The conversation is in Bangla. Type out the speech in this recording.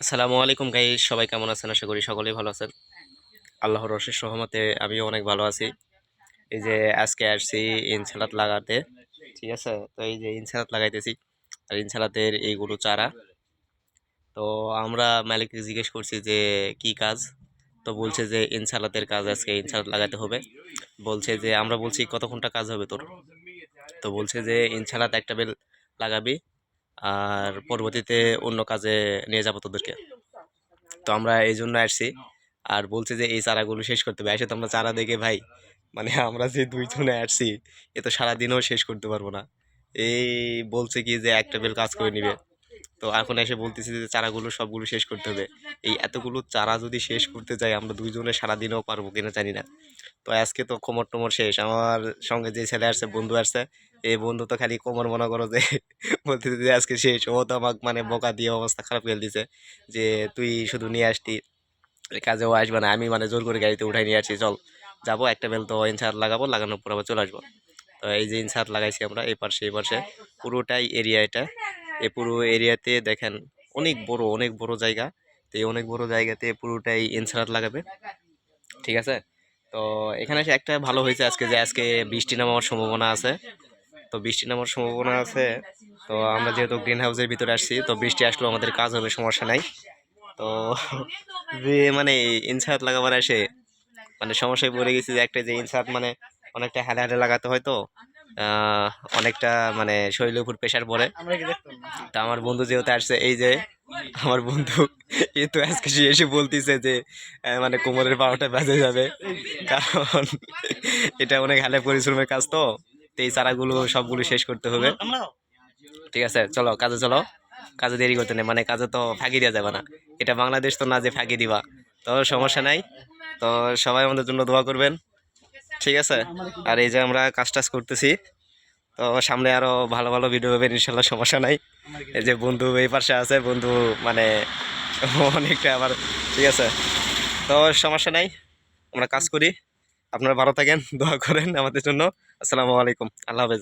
আসসালামু আলাইকুম গাই সবাই কেমন আছেন? আশা করি সকলেই ভালো আছেন। আল্লাহর অশেষ সহমতে আমিও অনেক ভালো আছি। এই যে আজকে আসছি ইনসালাত লাগাতে, ঠিক আছে? তো এই যে ইনসালাত লাগাইতেছি, আর ইনসালাতের এইগুলো চারা। তো আমরা মালিককে জিজ্ঞেস করছি যে, কি কাজ? তো বলছে যে, ইনসালাতের কাজ আজকে ইনসালাত লাগাতে হবে। বলছে যে, আমরা বলছি কত ঘণ্টা কাজ হবে তোর? তো বলছে যে, ইনসালাত একটা বেল লাগাবি আর পরবর্তীতে অন্য কাজে নিয়ে যাব তোদেরকে। তো আমরা এই জন্য আসছি। আর বলছে যে এই চারাগুলো শেষ করতে হবে। এসে তো আমরা চারা দেখে ভাই মানে আমরা যে দুইজনে আসছি, এ তো সারাদিনও শেষ করতে পারব না। এই বলছে কি যে একটা বেল কাজ করে নিবে। তো এখন এসে বলতেছি যে চারাগুলো সবগুলো শেষ করতে হবে। এই এতগুলো চারা যদি শেষ করতে যাই, আমরা দুইজনে সারাদিনও পারব কিনা জানি না। তো আজকে তো কোমর টোমর শেষ। আমার সঙ্গে যে ছেলে আসছে, বন্ধু আসছে, এই বন্ধু তো খালি কোমর মনে করো যে বলতে যে আজকে শেষ। ও তো আমাকে মানে বোকা দিয়ে অবস্থা খারাপ করে দিছে যে তুই শুধু নিয়ে আসতি কাজেও আসবে না। আমি মানে জোর করে গাড়িতে উঠাই নিয়ে আসছি, চল। যাব, একটা বেল তো ইনসার লাগাবো, লাগানোর পর আবার চলে আসব। তো এই যে ইনসার লাগাইছি আমরা, এই পাশে এই পাশে। পুরোটাই এরিয়া এটা। এই পুরো এরিয়াতে দেখেন অনেক বড় অনেক বড় জায়গা। তো এই অনেক বড় জায়গাতে পুরোটাই ইনসারাত লাগাবে। ঠিক আছে? তো এখানে এসে একটা ভালো হয়েছে আজকে যে আজকে বৃষ্টি নামার সম্ভাবনা আছে। তো বৃষ্টি নামার সম্ভাবনা আছে। তো আমরা যেহেতু গ্রিন হাউসের ভিতরে আসছি, তো বৃষ্টি আসলেও আমাদের কাজ হবে, সমস্যা নাই। তো মানে ইনসার্ট লাগাবার আসে মানে সমস্যায় পড়ে গেছি যে একটা যে ইনসার্ট মানে অনেকটা হালে হালে লাগাতে হয় তো। অনেকটা মানে শরীরের উপর প্রেশার পড়ে। তা আমার বন্ধু যেহেতু আসছে এই যে আমার বন্ধু এ তো আজকে সে এসে বলতিছে যে মানে কোমরের পাওয়াটা বেজে যাবে। কারণ এটা অনেক হালে পরিশ্রমের কাজ তো তো এই চারাগুলো সবগুলো শেষ করতে হবে। ঠিক আছে চলো কাজে চলো। কাজে দেরি করতে নেই মানে কাজে তো ফাঁকি দেওয়া যাবে না। এটা বাংলাদেশ তো না যে ফাঁকি দিবা। তো সমস্যা নাই। তো সবাই আমাদের জন্য দোয়া করবেন। ঠিক আছে? আর এই যে আমরা কাজ টাজ করতেছি তো সামনে আরও ভালো ভালো ভিডিও পাবেন ইনশাল্লাহ সমস্যা নাই। এই যে বন্ধু এই পাশে আছে বন্ধু মানে অনেকটা আবার ঠিক আছে? তো সমস্যা নাই আমরা কাজ করি। আপনারা ভালো থাকেন দোয়া করেন আমাদের জন্য। আসসালামু আলাইকুম আল্লাহ হাফেজ।